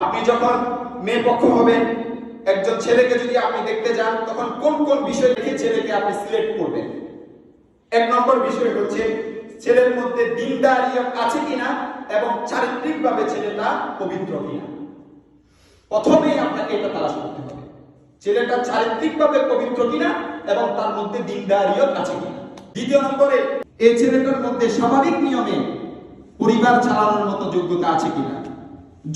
আপনি যখন মেয়ে পক্ষ হবেন একজন ছেলেকে যদি আপনি দেখতে যান, তখন কোন কোন বিষয় দেখে ছেলেকে আপনি সিলেক্ট করবেন? এক নম্বর বিষয় হচ্ছে, ছেলের মধ্যে দিনদারিয়ত আছে কিনা এবং চারিত্রিকভাবে ছেলেটা পবিত্র কিনা? প্রথমেই আপনাকে এটা তালাশ করতে হবে। ছেলেটা চারিত্রিকভাবে পবিত্র কিনা এবং তার মধ্যে দিনদারিয়ত আছে কিনা? দ্বিতীয় নম্বরে, এই ছেলেটার মধ্যে স্বাভাবিক নিয়মে পরিবার চালানোর মতো যোগ্যতা আছে কিনা?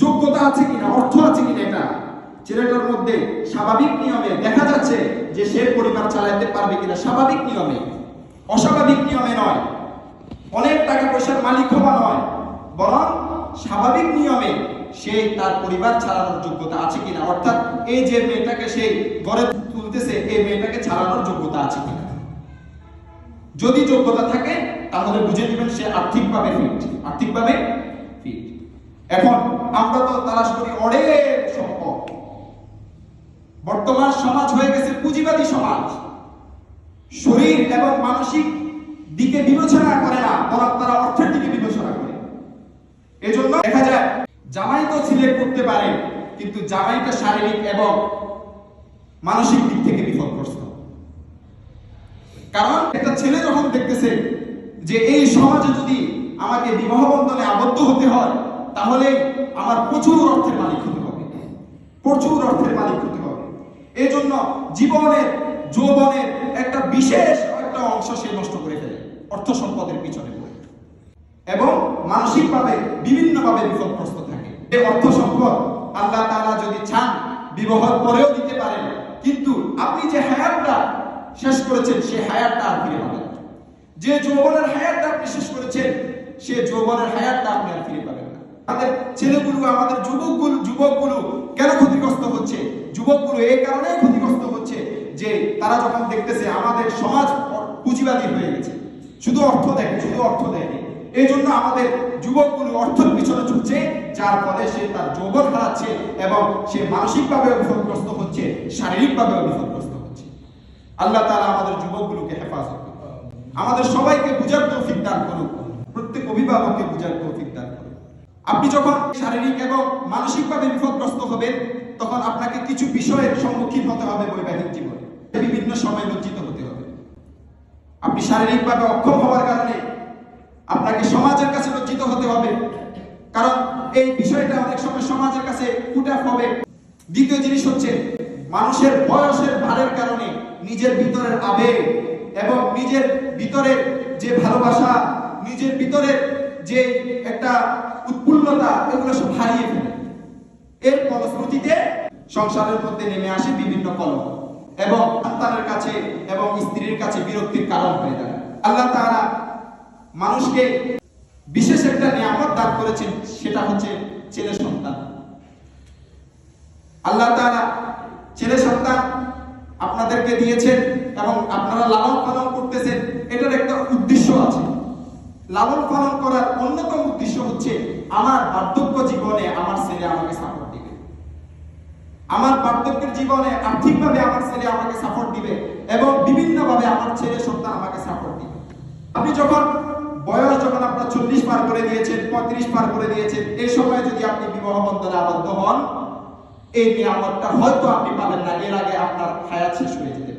যোগ্যতা আছে কিনা, অর্থ আছে কিনা এটা? ছেলেটার মধ্যে স্বাভাবিক নিয়মে দেখা যাচ্ছে যে সে পরিবার চালাইতে পারবে কিনা, স্বাভাবিক নিয়মে। অস্বাভাবিক নিয়মে নয়। অনেক টাকা পয়সার মালিক হওয়া নয়। বরং স্বাভাবিক নিয়মে সে তার পরিবার চালানোর যোগ্যতা আছে কিনা, অর্থাৎ এই যে মেয়েটাকে সে গড়ে তুলতেছে, এই মেয়েটাকে চালানোর যোগ্যতা আছে কিনা। যদি যোগ্যতা থাকে, তাহলে বুঝে নেবেন সে আর্থিকভাবে ফিট আর্থিকভাবে ফিট এখন আমরা তো তালাশ করি অনেক সম্পদ। বর্তমান সমাজ হয়ে গেছে পুঁজিবাদী সমাজ। শরীর এবং মানসিক দিকে বিবেচনা করে না, বরং তারা অর্থের দিকে বিবেচনা করে। এজন্য দেখা যায়, জামাই তো সিলেক্ট করতে পারে, কিন্তু জামাইটা শারীরিক এবং মানসিক দিক থেকে বিপদগ্রস্ত। কারণ একটা ছেলে যখন দেখতেছে যে এই সমাজে যদি আমাকে বিবাহ বন্ধনে আবদ্ধ হতে তাহলে আমার প্রচুর অর্থের মালিক হতে হবে। প্রচুর অর্থের মালিক হতে হবে। এই জন্য জীবনের, যৌবনের একটা বিশেষ একটা অংশ সে নষ্ট করে ফেলে, অর্থ সম্পদের পিছনে এবং মানসিকভাবে বিভিন্নভাবে বিপদগ্রস্ত থাকে। এই অর্থ সম্পদ আল্লাহ তাআলা যদি চান, বিবাহের পরেও দিতে পারেন। কিন্তু আপনি যে হায়াতটা শেষ করেছেন, সে হায়াতটা আর ফিরে পাবেন। যে যৌবনের হায়াতটা আপনি শেষ করেছেন, সে যৌবনের হায়াতটা আপনি আর ফিরে পাবেন আমাদের ছেলেগুলো, আমাদের যুবকগুলো যুবকগুলো কেন ক্ষতিগ্রস্ত হচ্ছে? যুবকগুলো এই কারণে ক্ষতিগ্রস্ত হচ্ছে যে তারা যখন দেখতেছে আমাদের সমাজ পুঁজিবাদী হয়ে গেছে। শুধু অর্থ দেখে শুধু অর্থ দেখে এই জন্য আমাদের যুবকগুলো অর্থের পিছনে ছুটছে, যার ফলে সে তার যৌবন হারাচ্ছে এবং সে মানসিকভাবে বিপদগ্রস্ত হচ্ছে, শারীরিকভাবে বিপদগ্রস্ত হচ্ছে। আল্লাহ তাআলা আমাদের যুবকগুলোকে হেফাজত আমাদের সবাইকে বুঝার তৌফিক দান করুন। প্রত্যেক অভিভাবককে বুঝার তৌফিক আপনি যখন শারীরিক এবং মানসিকভাবে বিপদগ্রস্ত হবেন, তখন আপনাকে কিছু বিষয়ের সম্মুখীন হতে হবে বৈবাহিক জীবনে। বিভিন্ন সময় লজ্জিত হতে হবে। আপনি শারীরিকভাবে অক্ষম হওয়ার কারণে আপনাকে সমাজের কাছে লজ্জিত হতে হবে। কারণ এই বিষয়টা অনেক সময় সমাজের কাছে ফুটাফ হবে। দ্বিতীয় জিনিস হচ্ছে, মানুষের বয়সের ভারের কারণে নিজের ভিতরের আবেগ এবং নিজের ভিতরের যে ভালোবাসা, নিজের ভিতরের যে একটা উৎফুল্লতা, এগুলো সব হারিয়ে ফেলে। এর ফলশ্রুতিতে সংসারের মধ্যে নেমে আসে বিভিন্ন কলম এবং সন্তানের কাছে এবং স্ত্রীর কাছে বিরক্তির কারণ হয়ে দাঁড়ায়। আল্লাহ তাআলা মানুষকে বিশেষ একটা নিয়ামত দান করেছেন, সেটা হচ্ছে ছেলে সন্তান। আল্লাহ তাআলা ছেলে সন্তান আপনাদেরকে দিয়েছেন এবং আপনারা লালন পালন করতেছেন, এটার একটা উদ্দেশ্য লালন পালন করার অন্যতম উদ্দেশ্য হচ্ছে আমার বার্ধক্য জীবনে আমার ছেলে আমাকে সাপোর্ট দিবে। আমার বার্ধক্যের জীবনে আর্থিকভাবে আমার ছেলে আমাকে সাপোর্ট দিবে এবং বিভিন্নভাবে আমার ছেলে সন্তান আমাকে সাপোর্ট দিবে। আপনি যখন বয়স যখন আপনার চল্লিশ পার করে দিয়েছেন, পঁয়ত্রিশ পার করে দিয়েছেন, এই সময় যদি আপনি বিবাহ বন্ধনে আবদ্ধ হন, এই নিয়ামতটা হয়তো আপনি পাবেন না। এর আগে আপনার হায়াত শেষ হয়ে যেতে